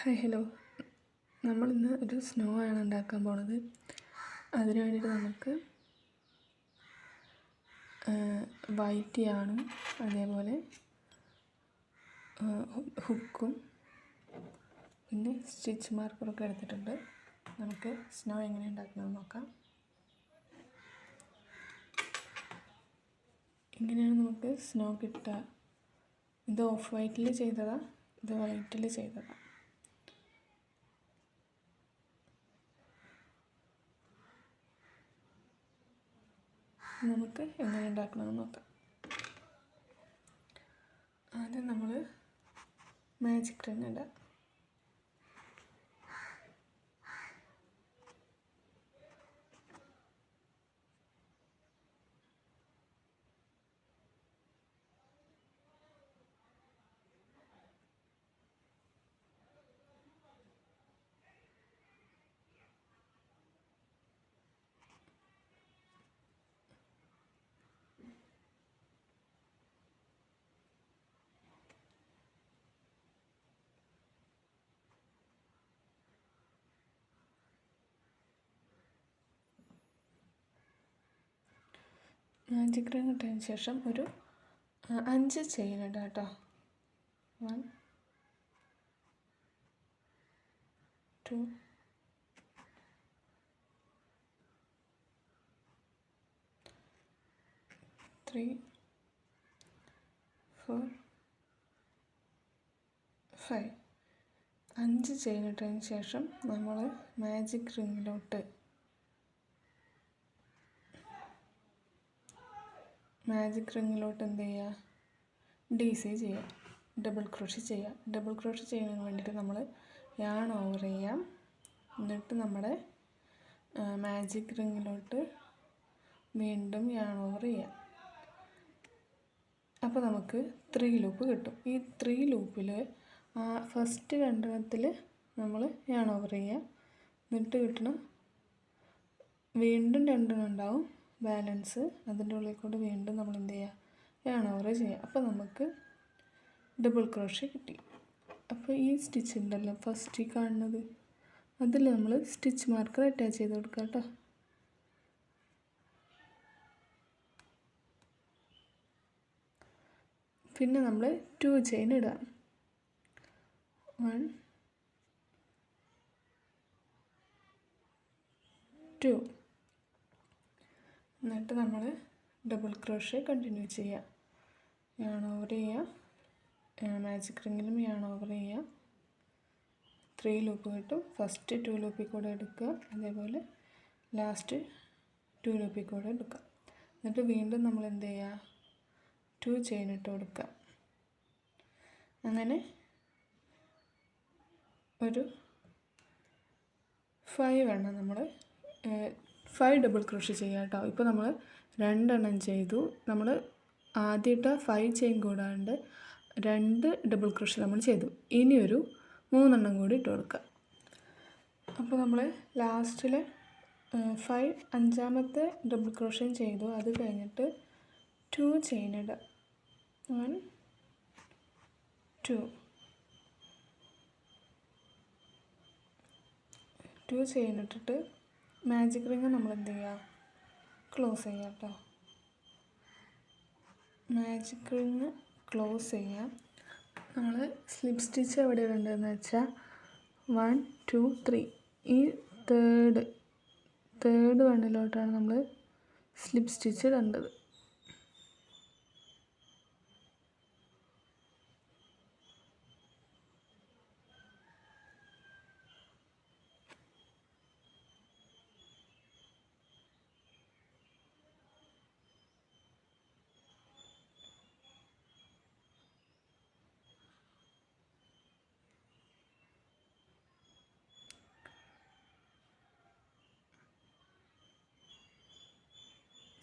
Hi hello. നമ്മളിന്ന് ഒരു snow ആണ് ഉണ്ടാക്കാൻ പോണത്. അതിന് വേണ്ടിയിട്ട് നമുക്ക് വൈറ്റ് യാണും അതേപോലെ ഹുക്കും പിന്നെ സ്റ്റിച്ച് മാർക്കറൊക്കെ എടുത്തിട്ടുണ്ട്. നമുക്ക് സ്നോ എങ്ങനെ ഉണ്ടാക്കണമെന്ന് നോക്കാം. ഇങ്ങനെയാണ് നമുക്ക് സ്നോ കിട്ടുക. ഇത് ഓഫ് വൈറ്റിൽ ചെയ്തതാണ് ഇത് വൈറ്റിൽ ചെയ്തതാണ് നമുക്ക് എങ്ങനെ ഉണ്ടാക്കണമെന്ന് നോക്കാം. ആദ്യം നമ്മൾ മാജിക് റിങ് ഇടാം. മാജിക് റിങ് ഇട്ടതിന് ശേഷം ഒരു അഞ്ച് ചെയിൻ ഇടാം കേട്ടോ. One two three four five. അഞ്ച് ചെയിൻ ഇട്ടതിന് ശേഷം നമ്മൾ മാജിക് റിങ്ങിലോട്ട് മാജിക് റിങ്ങിലോട്ട് എന്ത് ചെയ്യുക ഡി സി ചെയ്യുക ഡബിൾ ക്രോഷ് ചെയ്യുക ഡബിൾ ക്രോഷ് ചെയ്യുന്നതിന് വേണ്ടിയിട്ട് നമ്മൾ യാൺ ഓവർ ചെയ്യാം. എന്നിട്ട് നമ്മുടെ മാജിക് റിങ്ങിലോട്ട് വീണ്ടും യാൺ ഓവർ ചെയ്യാം. അപ്പോൾ നമുക്ക് ത്രീ ലൂപ്പ് കിട്ടും. ഈ ത്രീ ലൂപ്പിൽ ഫസ്റ്റ് രണ്ടെണ്ണത്തിൽ നമ്മൾ യാൺ ഓവർ ചെയ്യുക എന്നിട്ട് കിട്ടണം വീണ്ടും രണ്ടെണ്ണം ഉണ്ടാവും. ബാലൻസ് അതിന്റെ ഉള്ളിൽ കൂടി വീണ്ടും നമ്മൾ എന്ത് ചെയ്യുക യാൺ ഓവർ ചെയ്യുക. അപ്പോൾ നമുക്ക് ഡബിൾ ക്രോഷ്യ കിട്ടി. അപ്പോൾ ഈ സ്റ്റിച്ച് ഉണ്ടല്ലോ ഫസ്റ്റ് ഈ കാണുന്നത്. അതിൽ നമ്മൾ സ്റ്റിച്ച് മാർക്കർ അറ്റാച്ച് ചെയ്ത് കൊടുക്കുക കേട്ടോ. പിന്നെ നമ്മൾ ടു ചെയിൻ ഇടുക. വൺ ടു എന്നിട്ട് നമ്മൾ ഡബിൾ ക്രോഷേ കണ്ടിന്യൂ ചെയ്യുക യാൺ ഓവർ ചെയ്യുക മാജിക് റിങ്ങിലും യാൺ ഓവർ ചെയ്യുക ത്രീ ലൂപ്പ് കിട്ടും. ഫസ്റ്റ് ടു ലൂപ്പിൽ കൂടെ എടുക്കുക. അതേപോലെ ലാസ്റ്റ് ടു ലൂപ്പിൽ കൂടെ എടുക്കുക. എന്നിട്ട് വീണ്ടും നമ്മൾ എന്ത് ചെയ്യുക ടു ചെയിൻ ഇട്ട് കൊടുക്കുക. അങ്ങനെ ഒരു ഫൈവ് എണ്ണം നമ്മൾ ഫൈവ് ഡബിൾ ക്രോഷ് ചെയ്യുക കേട്ടോ ഇപ്പോൾ നമ്മൾ രണ്ടെണ്ണം ചെയ്തു. നമ്മൾ ആദ്യത്തെ ഫൈവ് ചെയിൻ കൂടാണ്ട് രണ്ട് ഡബിൾ ക്രോഷ് നമ്മൾ ചെയ്തു. ഇനി ഒരു മൂന്നെണ്ണം കൂടി ഇട്ട് കൊടുക്കുക അപ്പോൾ നമ്മൾ ലാസ്റ്റിൽ ഫൈവ് അഞ്ചാമത്തെ ഡബിൾ ക്രോഷയും ചെയ്തു. അത് കഴിഞ്ഞിട്ട് ടു ചെയിൻ ഇടുക. വൺ ടു ടു ചെയിൻ ഇട്ടിട്ട് മാജിക് റിങ് നമ്മൾ എന്ത് ചെയ്യുക ക്ലോസ് ചെയ്യുക കേട്ടോ മാജിക് റിങ് ക്ലോസ് ചെയ്യുക നമ്മൾ സ്ലിപ്പ് സ്റ്റിച്ച് എവിടെ ഇടേണ്ടതെന്ന് വെച്ചാൽ വൺ ടു ത്രീ ഈ തേർഡ് തേർഡ് വണ്ണിലോട്ടാണ് നമ്മൾ സ്ലിപ്പ് സ്റ്റിച്ച് ഇടേണ്ടത്.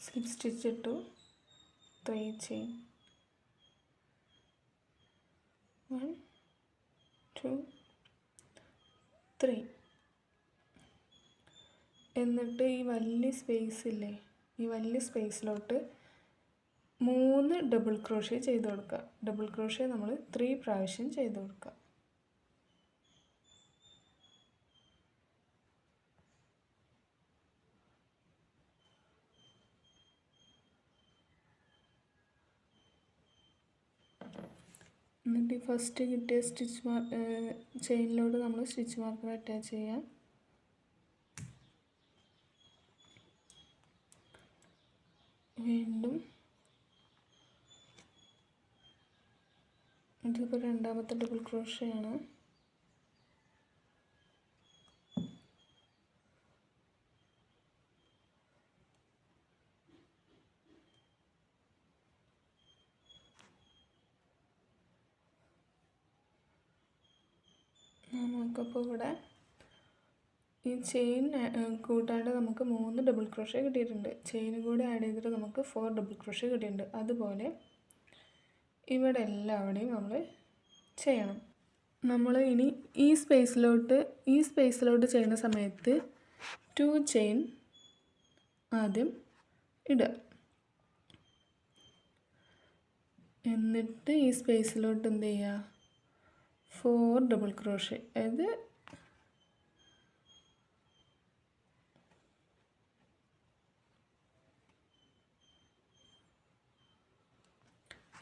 സ്ലിപ്പ് സ്റ്റിച്ച് ഇട്ടു. Three chain one two three. എന്നിട്ട് ഈ വലിയ സ്പേസ് ഇല്ലേ ഈ വലിയ സ്പേസിലോട്ട് മൂന്ന് ഡബിൾ ക്രോഷ്യ ചെയ്ത് കൊടുക്കുക ഡബിൾ ക്രോഷ്യ നമ്മൾ ത്രീ പ്രാവശ്യം ചെയ്ത് കൊടുക്കുക ഫസ്റ്റ് കിട്ടിയ സ്റ്റിച്ച് മാർ ചെയിനിലോട്ട് നമ്മൾ സ്റ്റിച്ച് മാർക്കർ അറ്റാച്ച് ചെയ്യാം. വീണ്ടും ഇതിപ്പോൾ രണ്ടാമത്തെ ഡബിൾ ക്രോഷയാണ് നമുക്കപ്പോൾ ഇവിടെ ഈ ചെയിൻ കൂട്ടാണ്ട് നമുക്ക് മൂന്ന് ഡബിൾ ക്രോഷേ കിട്ടിയിട്ടുണ്ട്. ചെയിൻ കൂടെ ആഡ് ചെയ്തിട്ട് നമുക്ക് ഫോർ ഡബിൾ ക്രോഷേ കിട്ടിയിട്ടുണ്ട്. അതുപോലെ ഇവിടെ എല്ലാവിടെയും നമ്മൾ ചെയ്യണം. നമ്മൾ ഇനി ഈ സ്പേസിലോട്ട് ഈ സ്പേസിലോട്ട് ചെയ്യുന്ന സമയത്ത് ടു ചെയിൻ ആദ്യം ഇടുക. എന്നിട്ട് ഈ സ്പേസിലോട്ട് എന്ത് ചെയ്യുക? ഫോർ ഡബിൾ ക്രോഷേ അതായത്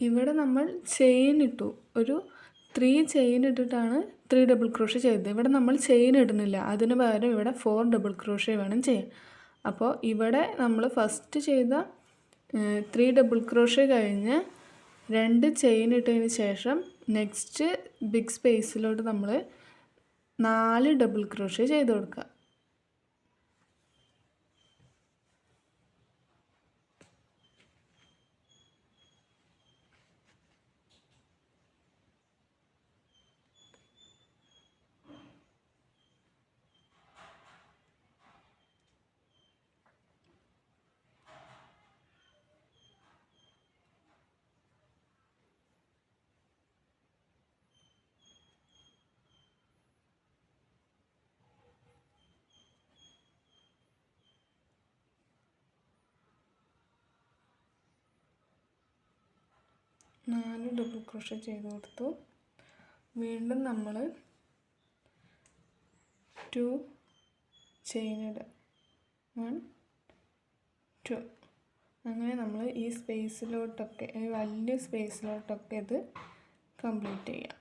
ഇവിടെ നമ്മൾ ചെയിൻ ഇട്ടു. ഒരു ത്രീ ചെയിൻ ഇട്ടിട്ടാണ് ത്രീ ഡബിൾ ക്രോഷേ ചെയ്തത്. ഇവിടെ നമ്മൾ ചെയിൻ ഇടുന്നില്ല. അതിന് പകരം ഇവിടെ ഫോർ ഡബിൾ ക്രോഷേ വേണം ചെയ്യാൻ. അപ്പോൾ ഇവിടെ നമ്മൾ ഫസ്റ്റ് ചെയ്ത ത്രീ ഡബിൾ ക്രോഷേ കഴിഞ്ഞ് രണ്ട് ചെയിൻ ഇട്ടതിന് ശേഷം നെക്സ്റ്റ് ബിഗ് സ്പേസിലോട്ട് നമ്മൾ നാല് ഡബിൾ ക്രോഷ്യ ചെയ്ത് കൊടുക്കുക. നാല് ഡബിൾ ക്രോഷ്യ ചെയ്ത് കൊടുത്തു. വീണ്ടും നമ്മൾ ടു ചെയിൻ വൺ ടു അങ്ങനെ നമ്മൾ ഈ സ്പേസിലോട്ടൊക്കെ ഈ വലിയ സ്പേസിലോട്ടൊക്കെ ഇത് കംപ്ലീറ്റ് ചെയ്യാം.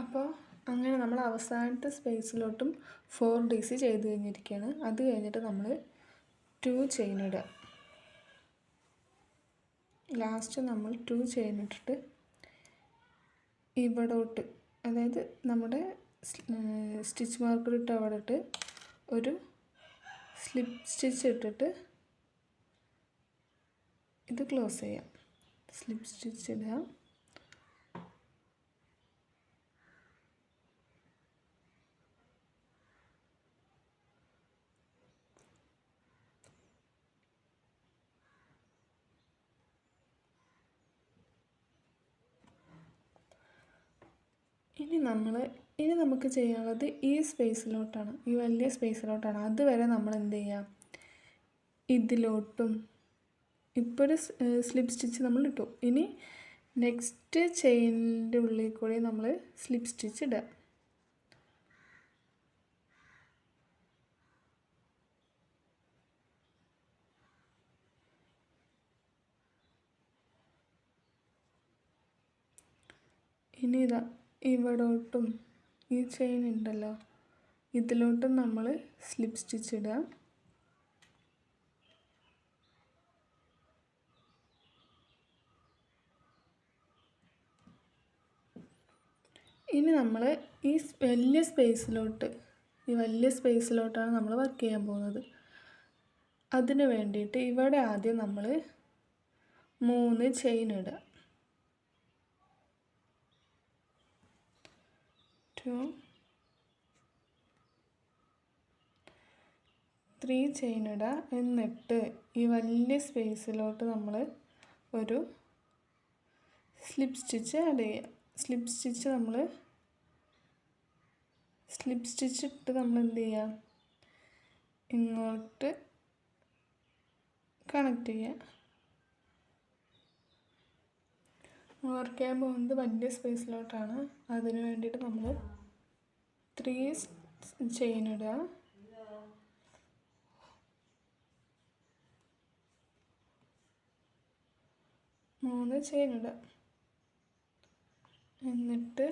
അപ്പോൾ അങ്ങനെ നമ്മൾ അവസാനത്തെ സ്പേസിലോട്ടും ഫോർ ഡി സി ചെയ്ത് കഴിഞ്ഞിരിക്കുകയാണ് അത് കഴിഞ്ഞിട്ട് നമ്മൾ ടു ചെയിൻ ലാസ്റ്റ് നമ്മൾ ടു ചെയിൻ ഇട്ടിട്ട് ഇവിടോട്ട് അതായത് നമ്മുടെ സ്റ്റിച്ച് മാർക്കർ ഇട്ട് അവിടെ ഇട്ട് ഒരു സ്ലിപ്പ് സ്റ്റിച്ച് ഇട്ടിട്ട് ഇത് ക്ലോസ് ചെയ്യാം. സ്ലിപ്പ് സ്റ്റിച്ച് ഇടുക. ഇനി നമ്മൾ ഇനി നമുക്ക് ചെയ്യാനുള്ളത് ഈ സ്പേസിലോട്ടാണ് ഈ വലിയ സ്പേസിലോട്ടാണ് അതുവരെ നമ്മൾ എന്ത് ചെയ്യാം? ഇതിലോട്ടും ഇപ്പോൾ ഒരു സ്ലിപ്പ് സ്റ്റിച്ച് നമ്മൾ ഇട്ടു. ഇനി നെക്സ്റ്റ് ചെയിനിന്റെ ഉള്ളിൽ കൂടി നമ്മൾ സ്ലിപ്പ് സ്റ്റിച്ച് ഇടുക. ഇനി ഇതാ. ഇവിടോട്ടും ഈ ചെയിൻ ഉണ്ടല്ലോ. ഇതിലോട്ടും നമ്മൾ സ്ലിപ്പ് സ്റ്റിച്ച് ഇടുക. ഇനി നമ്മൾ ഈ വലിയ സ്പേസിലോട്ട് ഈ വലിയ സ്പേസിലോട്ടാണ് നമ്മൾ വർക്ക് ചെയ്യാൻ പോകുന്നത്. അതിന് വേണ്ടിയിട്ട് ഇവിടെ ആദ്യം നമ്മൾ മൂന്ന് ചെയിൻ ഇടുക. ടു ത്രീ ചെയിൻ ഇടുക എന്നിട്ട് ഈ വലിയ സ്പേസിലോട്ട് നമ്മൾ ഒരു സ്ലിപ്പ് സ്റ്റിച്ച് ആഡ് ചെയ്യുക സ്ലിപ്പ് സ്റ്റിച്ച് നമ്മൾ സ്ലിപ്പ് സ്റ്റിച്ച് ഇട്ട് നമ്മൾ എന്ത് ചെയ്യുക ഇങ്ങോട്ട് കണക്ട് ചെയ്യുക വർക്ക് ചെയ്യാൻ പോകുന്നത് വലിയ സ്പേസിലോട്ടാണ് അതിന് വേണ്ടിയിട്ട് നമ്മൾ ത്രീ ചെയിൻ ഇടുക മൂന്ന് ചെയിൻ ഇടുക എന്നിട്ട്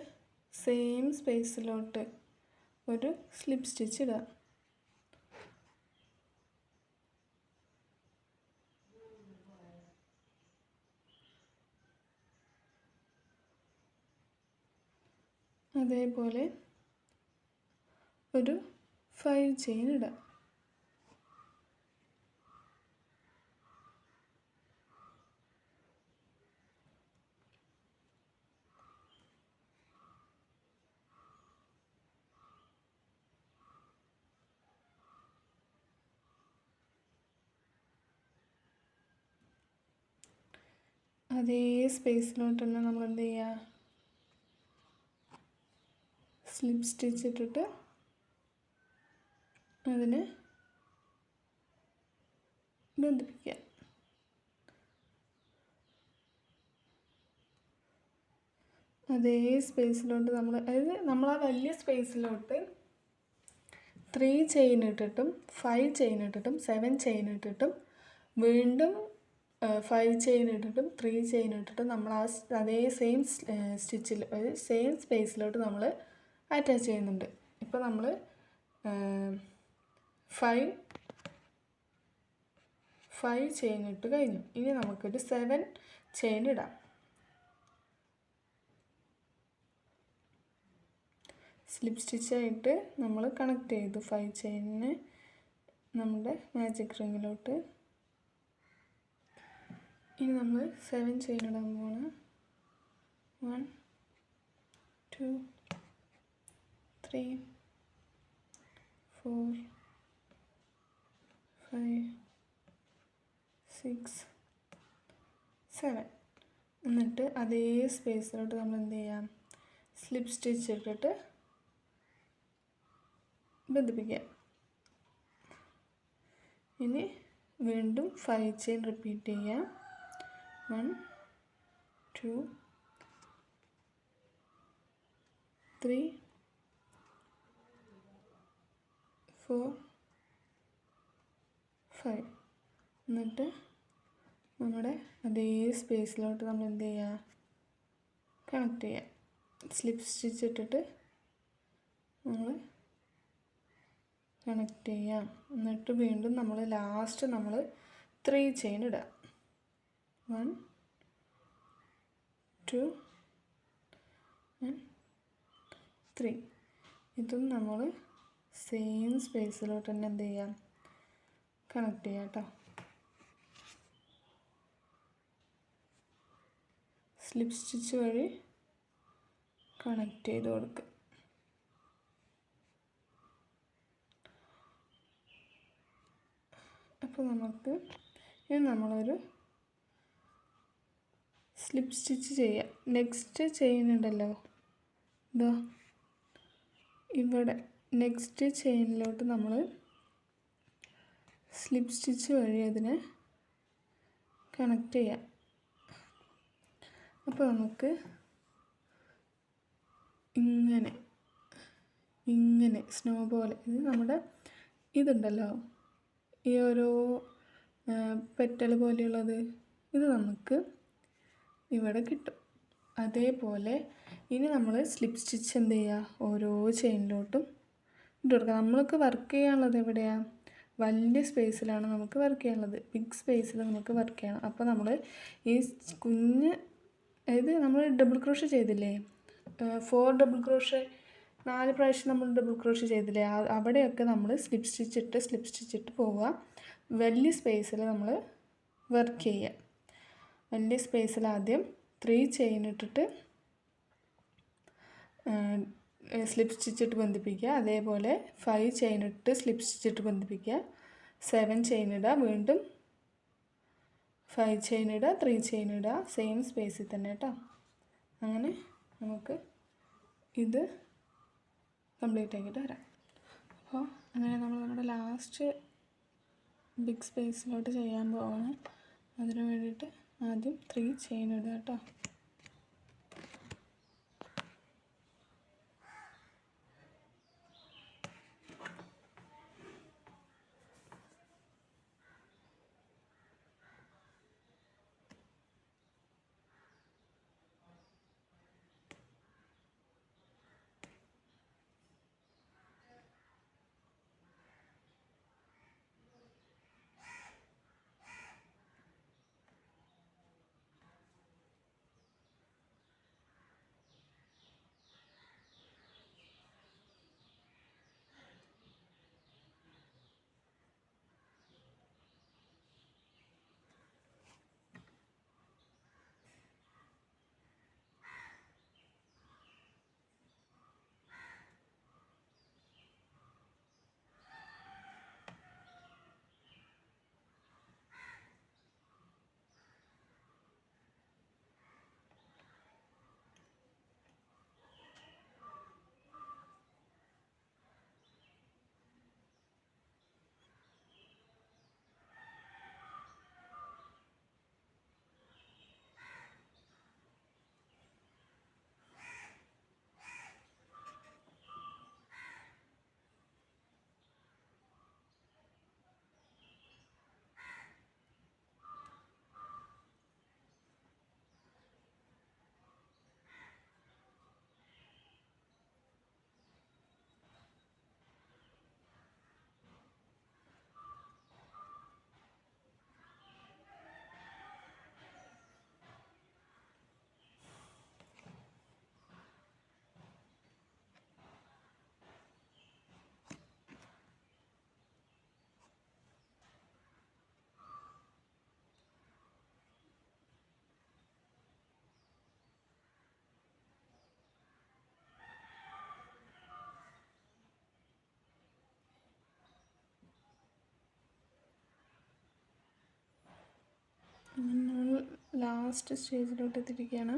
സെയിം സ്പേസിലോട്ട് ഒരു സ്ലിപ്പ് സ്റ്റിച്ച് ഇടുക. അതേപോലെ ഒരു ഫൈവ് ചെയിൻ ഇടാം. അതേ സ്പേസിലോട്ട് തന്നെ നമ്മൾ എന്ത് ചെയ്യുക സ്ലിപ്പ് സ്റ്റിച്ച് ഇട്ടിട്ട് അതിനെ ബന്ധിപ്പിക്കുക അതേ സ്പേസിലോട്ട് നമ്മൾ അതായത് നമ്മൾ ആ വലിയ സ്പേസിലോട്ട് ത്രീ ചെയിൻ ഇട്ടിട്ടും ഫൈവ് ചെയിൻ ഇട്ടിട്ടും സെവൻ ചെയിൻ ഇട്ടിട്ടും വീണ്ടും ഫൈവ് ചെയിൻ ഇട്ടിട്ടും ത്രീ ചെയിൻ ഇട്ടിട്ടും നമ്മൾ ആ അതേ സെയിം സ്റ്റിച്ചിൽ സെയിം സ്പേസിലോട്ട് നമ്മൾ അറ്റാച്ച് ചെയ്യുന്നുണ്ട്. ഇപ്പോൾ നമ്മൾ ഫൈവ് ഫൈവ് ചെയിൻ ഇട്ട് കഴിഞ്ഞു. ഇനി നമുക്കൊരു സെവൻ ചെയിൻ ഇടാം സ്ലിപ്പ് സ്റ്റിച്ചായിട്ട് നമ്മൾ കണക്ട് ചെയ്തു. ഫൈവ് ചെയിനിന് നമ്മുടെ മാജിക് റിങ്ങിലോട്ട്. ഇനി നമ്മൾ സെവൻ ചെയിൻ ഇടാൻ പോവാണ് one two three four six seven എന്നിട്ട് അതേ സ്പേസിലോട്ട് നമ്മൾ എന്ത് ചെയ്യാം സ്ലിപ്പ് സ്റ്റിച്ച് ഇട്ടിട്ട് ബന്ധിപ്പിക്കുക. ഇനി വീണ്ടും ഫൈവ് ചെയിൻ റിപ്പീറ്റ് ചെയ്യാം one two three four five എന്നിട്ട് നമ്മുടെ അതേ സ്പേസിലോട്ട് നമ്മൾ എന്ത് ചെയ്യുക കണക്ട് ചെയ്യുക സ്ലിപ്പ് സ്റ്റിച്ച് ഇട്ടിട്ട് നമ്മൾ കണക്ട് ചെയ്യാം. എന്നിട്ട് വീണ്ടും നമ്മൾ ലാസ്റ്റ് നമ്മൾ ത്രീ ചെയിൻ ഇടാം. വൺ ടു ത്രീ ഇതും നമ്മൾ സെയിം സ്പേസിലോട്ട് തന്നെ എന്ത് ചെയ്യാം? കണക്ട് ചെയ്യാം കേട്ടോ സ്ലിപ്പ് സ്റ്റിച്ച് വഴി കണക്ട് ചെയ്ത് കൊടുക്കുക അപ്പോൾ നമുക്ക് ഇനി നമ്മളൊരു സ്ലിപ്പ് സ്റ്റിച്ച് ചെയ്യാം. നെക്സ്റ്റ് ചെയ്യുന്നുണ്ടല്ലോ. ഇതോ ഇവിടെ നെക്സ്റ്റ് ചെയിനിലോട്ട് നമ്മൾ സ്ലിപ്പ് സ്റ്റിച്ച് വഴി അതിനെ കണക്ട് ചെയ്യാം. അപ്പോൾ നമുക്ക് ഇങ്ങനെ ഇങ്ങനെ സ്നോ പോലെ ഇത് നമ്മുടെ ഇതുണ്ടല്ലോ. ഈ ഓരോ പെറ്റൽ പോലെയുള്ളത് ഇത് നമുക്ക് ഇവിടെ കിട്ടും. അതേപോലെ ഇനി നമ്മൾ സ്ലിപ്പ് സ്റ്റിച്ച് എന്ത് ചെയ്യുക ഓരോ ചെയിനിലോട്ടും ഇട്ട് കൊടുക്കുക നമ്മൾക്ക് വർക്ക് ചെയ്യാനുള്ളത് എവിടെയാണ് വലിയ സ്പേസിലാണ് നമുക്ക് വർക്ക് ചെയ്യാനുള്ളത്. ബിഗ് സ്പേസിൽ നമുക്ക് വർക്ക് ചെയ്യണം. അപ്പോൾ നമ്മൾ ഈ കുഞ്ഞ് അതായത് നമ്മൾ ഡബിൾ ക്രോഷ് ചെയ്തില്ലേ? ഫോർ ഡബിൾ ക്രോഷ് നാല് പ്രാവശ്യം നമ്മൾ ഡബിൾ ക്രോഷ് ചെയ്തില്ലേ? അവിടെയൊക്കെ നമ്മൾ സ്ലിപ്പ് സ്റ്റിച്ച് ഇട്ട് സ്ലിപ്പ് സ്റ്റിച്ച് ഇട്ട് പോവുക. വലിയ സ്പേസിൽ നമ്മൾ വർക്ക് ചെയ്യുക. വലിയ സ്പേസിൽ ആദ്യം ത്രീ ചെയിൻ ഇട്ടിട്ട് സ്ലിപ്പ് സ്റ്റിച്ചിട്ട് ബന്ധിപ്പിക്കുക. അതേപോലെ ഫൈവ് ചെയിൻ ഇട്ട് സ്ലിപ്പ് സ്റ്റിച്ചിട്ട് ബന്ധിപ്പിക്കുക. സെവൻ ചെയിൻ ഇടുക. വീണ്ടും ഫൈവ് ചെയിൻ ഇടുക. ത്രീ ചെയിൻ ഇടുക. സെയിം സ്പേസിൽ തന്നെ കേട്ടോ അങ്ങനെ നമുക്ക് ഇത് കംപ്ലീറ്റ് ആക്കിയിട്ട് വരാം. അപ്പോൾ അങ്ങനെ നമ്മൾ നമ്മുടെ ലാസ്റ്റ് ബിഗ് സ്പേസിലോട്ട് ചെയ്യാൻ പോവാണ്. അതിന് വേണ്ടിയിട്ട് ആദ്യം ത്രീ ചെയിൻ ഇടുക കേട്ടോ ലാസ്റ്റ് സ്റ്റേജിലോട്ട് എത്തിയിരിക്കുകയാണ്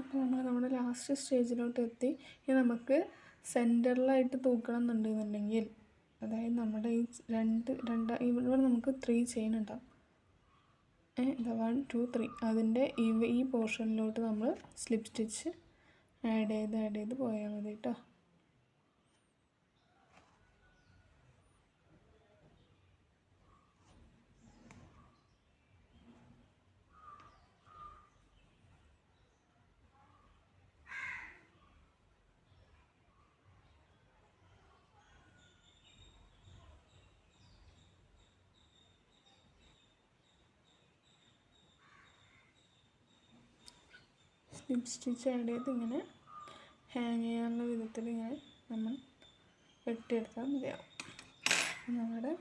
അപ്പോൾ നമ്മൾ നമ്മുടെ ലാസ്റ്റ് സ്റ്റേജിലോട്ട് എത്തി ഇനി നമുക്ക് സെന്ററിലായിട്ട് തൂക്കണം എന്നുണ്ടെന്നുണ്ടെങ്കിൽ അതായത് നമ്മുടെ ഈ രണ്ട് രണ്ട് ഇവിടെ നമുക്ക് ത്രീ ചെയിൻ ഉണ്ടാവും. ഏ വൺ ടു ത്രീ അതിന്റെ ഈ പോർഷനിലോട്ട് നമ്മൾ സ്ലിപ്പ് സ്റ്റിച്ച് ആഡ് ചെയ്ത് ആഡ് ചെയ്ത് പോയാൽ മതി കേട്ടോ. സ്ലിപ്പ് സ്റ്റിച്ച് ആഡ് ചെയ്ത് ഇങ്ങനെ ഹാങ് ചെയ്യാനുള്ള വിധത്തിൽ ഇങ്ങനെ നമ്മൾ വെട്ടിയെടുത്താൽ മതിയാവും. നമ്മുടെ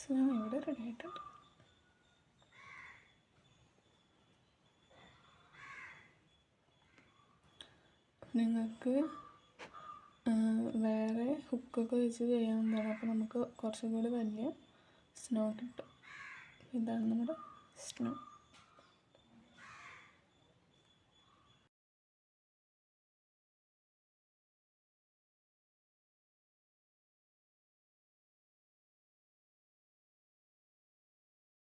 സ്നോ ഇവിടെ റെഡി ആയിട്ടുണ്ട്. നിങ്ങൾക്ക് വേറെ ഹുക്കൊക്കെ വെച്ച് ചെയ്യാവുന്നതാണ് അപ്പോൾ നമുക്ക് കുറച്ചും കൂടി വലിയ സ്നോ കിട്ടും. ഇതാണ് നമ്മുടെ സ്നോ